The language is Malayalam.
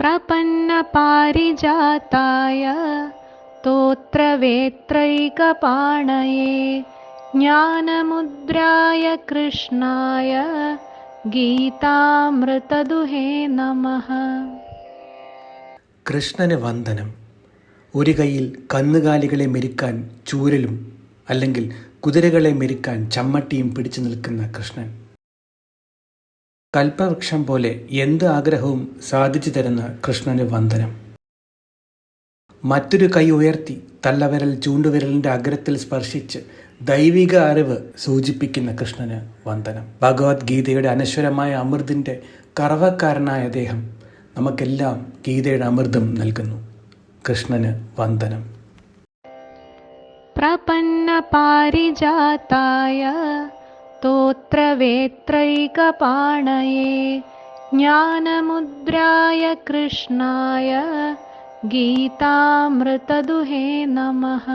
प्रपन्नपारिजाताय तोत्रवेत्रैकपाणये ज्ञानमुद्राय कृष्णाय गीतामृतदुहे नमः കൃഷ്ണന് വന്ദനം ഒരു കൈയിൽ കന്നുകാലികളെ മെരുക്കാൻ ചൂരലും അല്ലെങ്കിൽ കുതിരകളെ മെരുക്കാൻ ചമ്മട്ടിയും പിടിച്ചു നിൽക്കുന്ന കൃഷ്ണൻ കൽപ്പവൃക്ഷം പോലെ എന്ത് ആഗ്രഹവും സാധിച്ചു തരുന്ന കൃഷ്ണന് വന്ദനം. മറ്റൊരു കൈ ഉയർത്തി തള്ളവിരൽ ചൂണ്ടുവിരലിന്റെ അഗ്രത്തിൽ സ്പർശിച്ച് ദൈവിക അറിവ് സൂചിപ്പിക്കുന്ന കൃഷ്ണന് വന്ദനം. ഭഗവത്ഗീതയുടെ അനശ്വരമായ അമൃതിന്റെ കറവക്കാരനായ അദ്ദേഹം നമുക്കെല്ലാം ഗീതയുടെ അമൃതം നൽകുന്നു. കൃഷ്ണന് വന്ദനം. പ്രപന്ന പാരിജാതായ तोत्रवेत्रैकपाणये ज्ञानमुद्राय कृष्णाय गीतामृतदुहे नमः